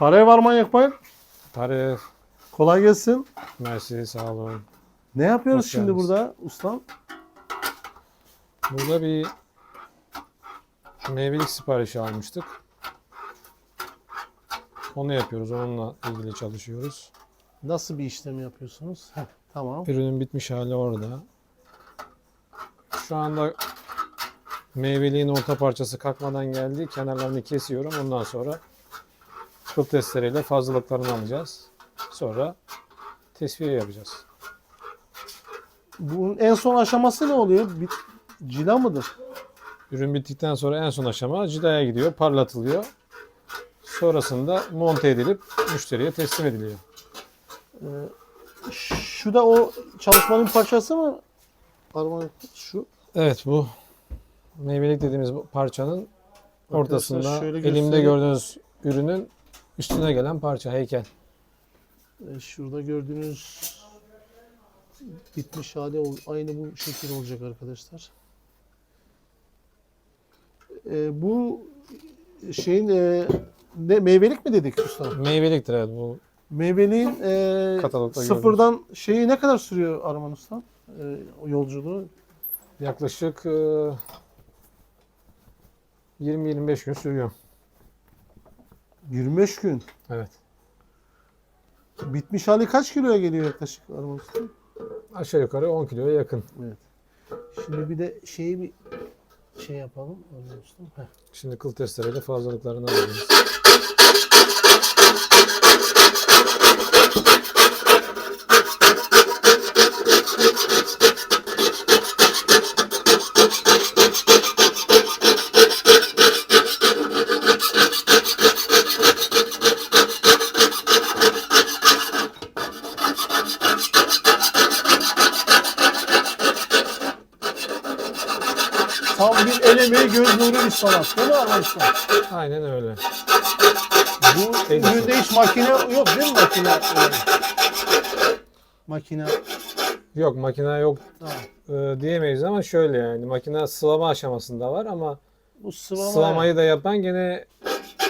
Paraya var manyak bayım. Tarif, Kolay gelsin. mersi, sağ olun. Ne yapıyoruz Hoş şimdi geldiniz. burada ustam? Burada bir meyvelik siparişi almıştık. Onu yapıyoruz. Onunla ilgili çalışıyoruz. Nasıl bir işlem yapıyorsunuz? Heh, tamam. Ürünün bitmiş hali orada. Şu anda meyveliğin orta parçası kalkmadan geldi. Kenarlarını kesiyorum. Ondan sonra kıl testereyle fazlalıklarını alacağız. Sonra tesviye yapacağız. Bunun en son aşaması ne oluyor? Bir cila mıdır? Ürün bittikten sonra en son aşama cidaya gidiyor, parlatılıyor. Sonrasında monte edilip müşteriye teslim ediliyor. Şu da o çalışmanın parçası mı? Arman şu. Evet bu meyvelik dediğimiz parçanın ortasında elimde gördüğünüz ürünün üstüne gelen parça heykel. E, Şurada gördüğünüz bitmiş hali aynı bu şekil olacak arkadaşlar. E, bu şeyin e, ne meyvelik mi dedik usta? Meyveliktir evet bu. Meyveliğin e, Katalogda sıfırdan şeyi ne kadar sürüyor Arman usta? E, yolculuğu. Yaklaşık e, 20-25 gün sürüyor. 25 gün. Evet. Bitmiş hali kaç kiloya geliyor yaklaşık Arman usta? Aşağı yukarı 10 kiloya yakın. Şimdi bir de şeyi bir şey yapalım Arman usta. Heh. Şimdi kıl testereyle fazlalıklarını alacağız. Tam bir el emeği göz nuru bir sanat değil mi usta? Aynen öyle. Bu El üründe hiç makine yok değil mi makine? Yani. Makine. Yok makine yok Tamam. e, diyemeyiz ama şöyle yani makine sıvama aşamasında var ama Bu sıvama sıvamayı da yapan gene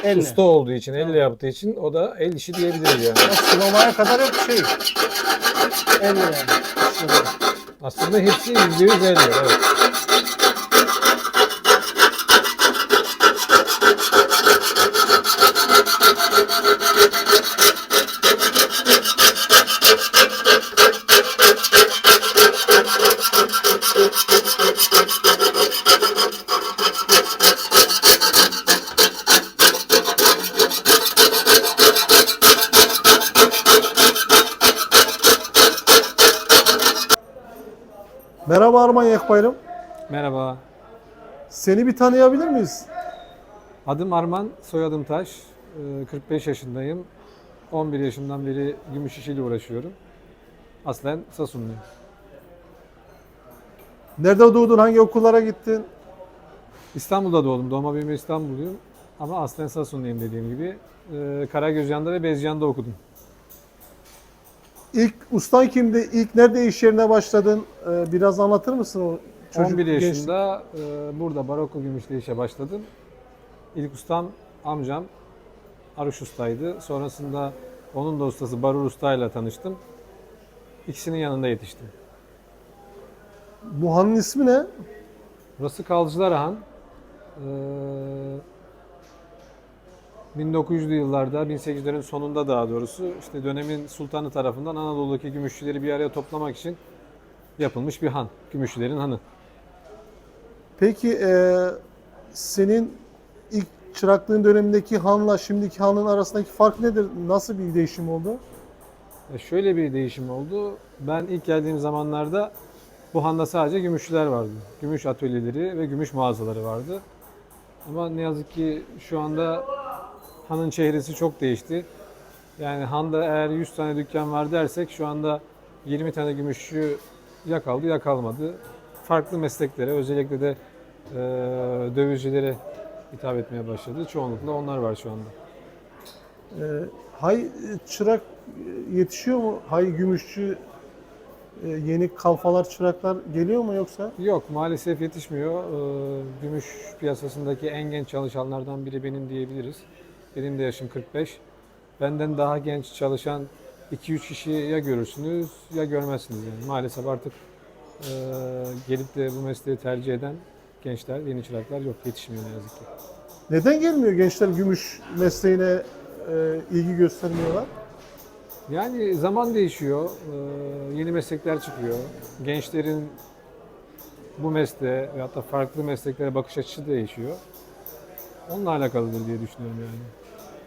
elle. usta olduğu için, elle yaptığı için o da el işi diyebiliriz yani. Ya sıvamaya kadar hep şey. Elle yani. Şöyle. Aslında hepsi %100 elle. Evet. Yakbayram. Merhaba. Seni bir tanıyabilir miyiz? Adım Arman, soyadım Taş. E, 45 yaşındayım. 11 yaşımdan beri gümüş işiyle uğraşıyorum. Aslen Sasunluyum. Nerede doğdun? Hangi okullara gittin? İstanbul'da doğdum. Doğma büyüme İstanbulluyum. Ama aslen Sasunluyum dediğim gibi. E, Karagözyan'da ve Bezcan'da okudum. İlk ustan kimdi? İlk nerede iş yerine başladın? Ee, biraz anlatır mısın o çocuk 11 genç- yaşında e, burada barokko gümüşle işe başladım. İlk ustam amcam Aruş Usta'ydı. Sonrasında onun da ustası Barur Usta ile tanıştım. İkisinin yanında yetiştim. Bu hanın ismi ne? Burası Kalcılar Han. Ee, 1900'lü yıllarda, 1800'lerin sonunda daha doğrusu işte dönemin sultanı tarafından Anadolu'daki gümüşçüleri bir araya toplamak için yapılmış bir han. Gümüşçülerin hanı. Peki e, senin ilk çıraklığın dönemindeki hanla şimdiki hanın arasındaki fark nedir? Nasıl bir değişim oldu? E, Şöyle bir değişim oldu. Ben ilk geldiğim zamanlarda bu handa sadece gümüşçüler vardı. Gümüş atölyeleri ve gümüş mağazaları vardı. Ama ne yazık ki şu anda hanın çehresi çok değişti. Yani handa eğer 100 tane dükkan var dersek şu anda 20 tane gümüşçü ya kaldı ya kalmadı. Farklı mesleklere özellikle de e, dövizcilere hitap etmeye başladı. Çoğunlukla onlar var şu anda. E, hay e, çırak e, yetişiyor mu? Hay gümüşçü e, yeni kalfalar, çıraklar geliyor mu yoksa? Yok maalesef yetişmiyor. Ee, Gümüş piyasasındaki en genç çalışanlardan biri benim diyebiliriz. Benim de yaşım 45. benden daha genç çalışan 2-3 kişi ya görürsünüz ya görmezsiniz yani. Maalesef artık e, gelip de bu mesleği tercih eden gençler, yeni çıraklar yok, yetişmiyor ne yazık ki. Neden gelmiyor gençler gümüş mesleğine e, ilgi göstermiyorlar? Yani zaman değişiyor, e, yeni meslekler çıkıyor. Gençlerin bu mesleğe veyahut da farklı mesleklere bakış açısı değişiyor. Onunla alakalıdır diye düşünüyorum yani.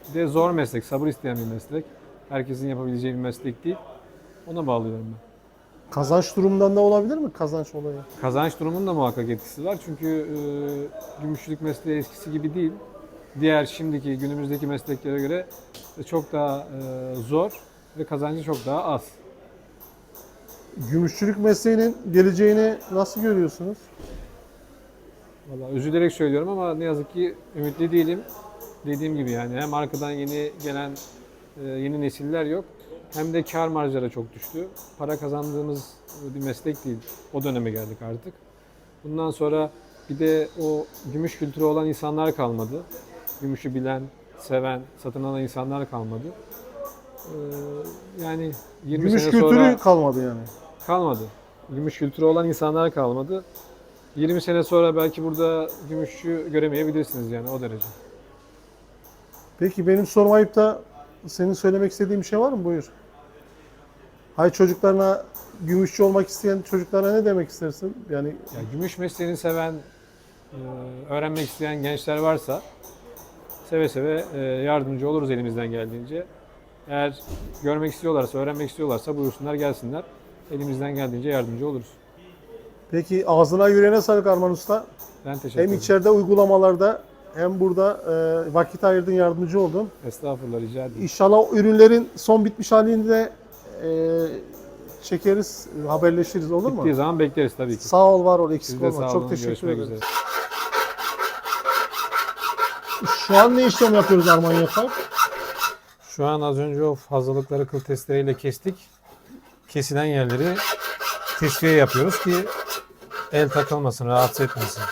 Bir de zor meslek, sabır isteyen bir meslek. Herkesin yapabileceği bir meslek değil. Ona bağlıyorum ben. Kazanç durumundan da olabilir mi kazanç olayı? Kazanç durumunun da muhakkak etkisi var. Çünkü e, gümüşlük mesleği eskisi gibi değil. Diğer şimdiki günümüzdeki mesleklere göre çok daha e, zor ve kazancı çok daha az. Gümüşçülük mesleğinin geleceğini nasıl görüyorsunuz? Valla üzülerek söylüyorum ama ne yazık ki ümitli değilim. Dediğim gibi yani hem arkadan yeni gelen e, yeni nesiller yok hem de kar marjları çok düştü. Para kazandığımız bir meslek değil. O döneme geldik artık. Bundan sonra bir de o gümüş kültürü olan insanlar kalmadı. Gümüşü bilen, seven, satın alan insanlar kalmadı. Ee, yani 20 Gümüş sene kültürü sonra kalmadı yani. kalmadı. Gümüş kültürü olan insanlar kalmadı. 20 sene sonra belki burada gümüşçü göremeyebilirsiniz yani o derece. Peki benim sorum ayıp da senin söylemek istediğin bir şey var mı? Buyur. Hay çocuklarına gümüşçü olmak isteyen çocuklara ne demek istersin? Yani Ya gümüş mesleğini seven, e, öğrenmek isteyen gençler varsa seve seve e, yardımcı oluruz elimizden geldiğince. Eğer görmek istiyorlarsa, öğrenmek istiyorlarsa buyursunlar gelsinler. Elimizden geldiğince yardımcı oluruz. peki ağzına yüreğine sağlık Arman Usta. Ben teşekkür Hem ederim. içeride uygulamalarda hem burada e, vakit ayırdın, yardımcı oldun. Estağfurullah rica ederim. İnşallah ürünlerin son bitmiş halini de e, çekeriz, haberleşiriz olur mu? Bittiği zaman bekleriz tabii ki. Sağ ol, var ol, Siz eksik de olma. sağ Çok olun. teşekkür Görüşmek ederim. üzere. Şu an ne işlem yapıyoruz Arman Yapar? Şu an az önce o fazlalıkları kıl testleriyle kestik. Kesilen yerleri tesviye yapıyoruz ki el takılmasın, rahatsız etmesin.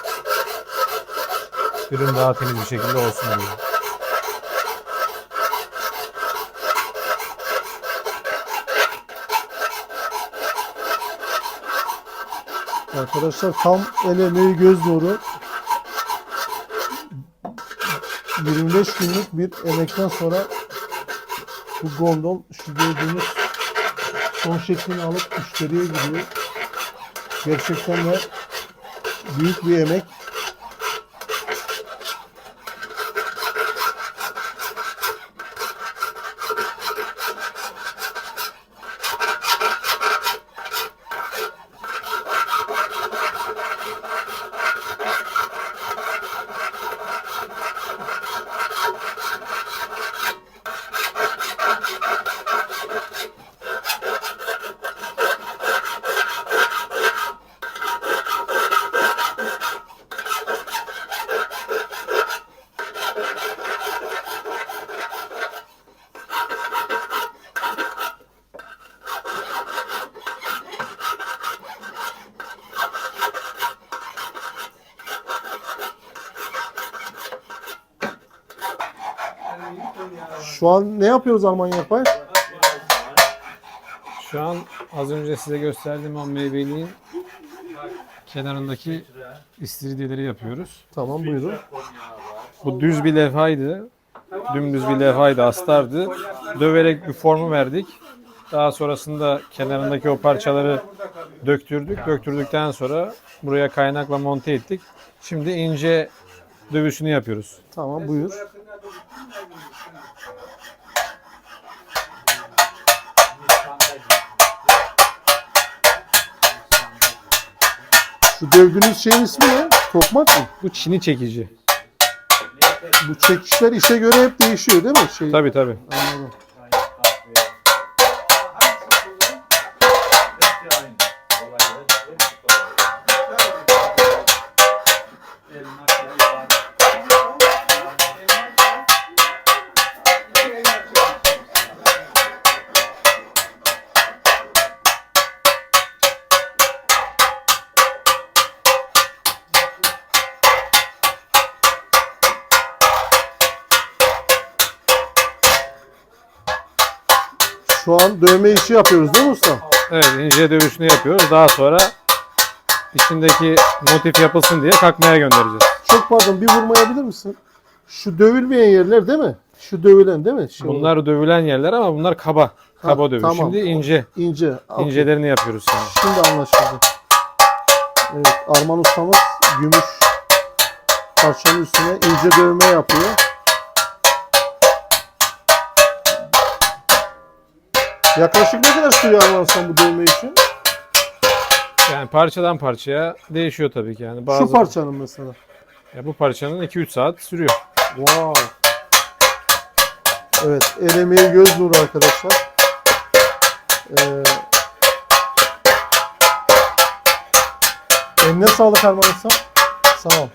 Ürün daha temiz bir şekilde olsun diye. Arkadaşlar tam el emeği göz nuru. 25 günlük bir emekten sonra bu gondol şu gördüğünüz son şeklini alıp müşteriye gidiyor. Gerçekten de büyük bir emek. Şu an ne yapıyoruz Arman Yapar? Şu an az önce size gösterdiğim o meyveliğin kenarındaki istiridyeleri yapıyoruz. Tamam buyurun. Bu düz bir levhaydı. Dümdüz bir levhaydı, astardı. Döverek bir formu verdik. Daha sonrasında kenarındaki o parçaları döktürdük. Döktürdükten sonra buraya kaynakla monte ettik. Şimdi ince dövüşünü yapıyoruz. Tamam buyur. Bu dövdüğünüz şeyin ismi ne? Tokmak mı? Bu çini çekici. Bu çekişler işe göre hep değişiyor değil mi? Şey, Tabii tabii. Anladım. Elma Şu an dövme işi yapıyoruz değil mi usta? Evet ince dövüşünü yapıyoruz. Daha sonra içindeki motif yapılsın diye takmaya göndereceğiz. Çok pardon bir vurmayabilir misin? Şu dövülmeyen yerler değil mi? Şu dövülen değil mi? Şu Bunlar dövülen yerler ama bunlar kaba. Kaba dövüş. tamam. Şimdi ince. ince. Okey. İncelerini yapıyoruz şimdi. Şimdi anlaşıldı. Evet, Arman ustamız gümüş parçanın üstüne ince dövme yapıyor. Yaklaşık ne kadar sürüyor Arman ustam bu dövme için? Yani parçadan parçaya değişiyor tabii ki. Yani bazı Şu parçanın mesela. ya bu parçanın 2-3 saat sürüyor. Wow. Evet, el emeği göz nuru arkadaşlar. Ee, eline sağlık Arman. Sağ ol.